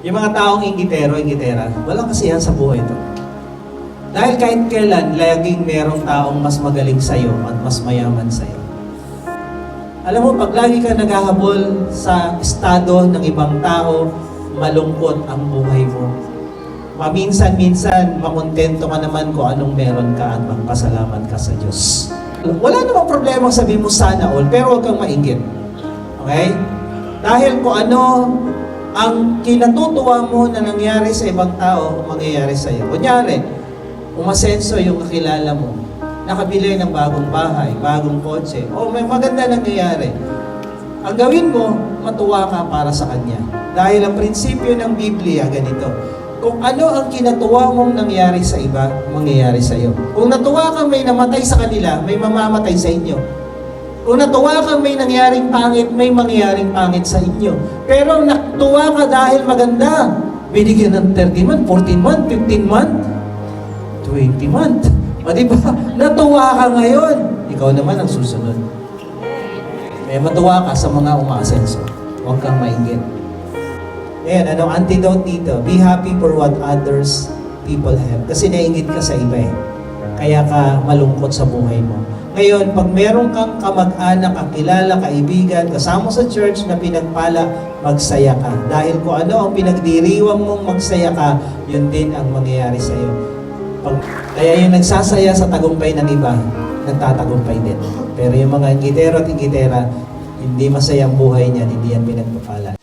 Yung mga taong ingitero, ingitera, walang kasiyahan sa buhay ito. Dahil kahit kailan, laging merong taong mas magaling sa'yo at mas mayaman sa'yo. Alam mo, pag lagi ka naghahabol sa estado ng ibang tao, malungkot ang buhay mo. Paminsan-minsan, makontento ka naman kung anong meron ka at magpasalamat ka sa Diyos. Wala namang problema sabihin mo sana all, pero huwag kang mainggit. Okay? Dahil kung ano ang kinatutuwa mo na nangyari sa ibang tao, mangyayari sa iyo. Kunyari, umasenso yung kakilala mo, nakabili ng bagong bahay, bagong kotse, o may maganda nangyayari. Ang gawin mo, matuwa ka para sa kanya. Dahil ang prinsipyo ng Biblia, ganito, kung ano ang kinatuwa mong nangyari sa iba, mangyayari sa iyo. Kung natuwa kang may namatay sa kanila, may mamamatay sa inyo. Kung natuwa kang may nangyaring pangit, may mangyaring pangit sa inyo. Pero natuwa ka dahil maganda. Binigyan ng 30 month, 14 month, 15 month, 20 month. O di ba? Natuwa ka ngayon. Ikaw naman ang susunod. Kaya matuwa ka sa mga umaasenso. Huwag kang mainggit. Ayan, anong antidote dito? Be happy for what others people have. Kasi nainggit ka sa iba eh. Kaya ka malungkot sa buhay mo. Ngayon, pag meron kang kamag-anak, kakilala, kaibigan, kasama sa church na pinagpala, magsaya ka. Dahil kung ano ang pinagdiriwang mong magsaya ka, yun din ang mangyayari sa iyo. Pag, kaya yung nagsasaya sa tagumpay ng iba, nagtatagumpay din. Pero yung mga ingitero at ingitera, hindi masaya ang buhay niyan, hindi yan pinag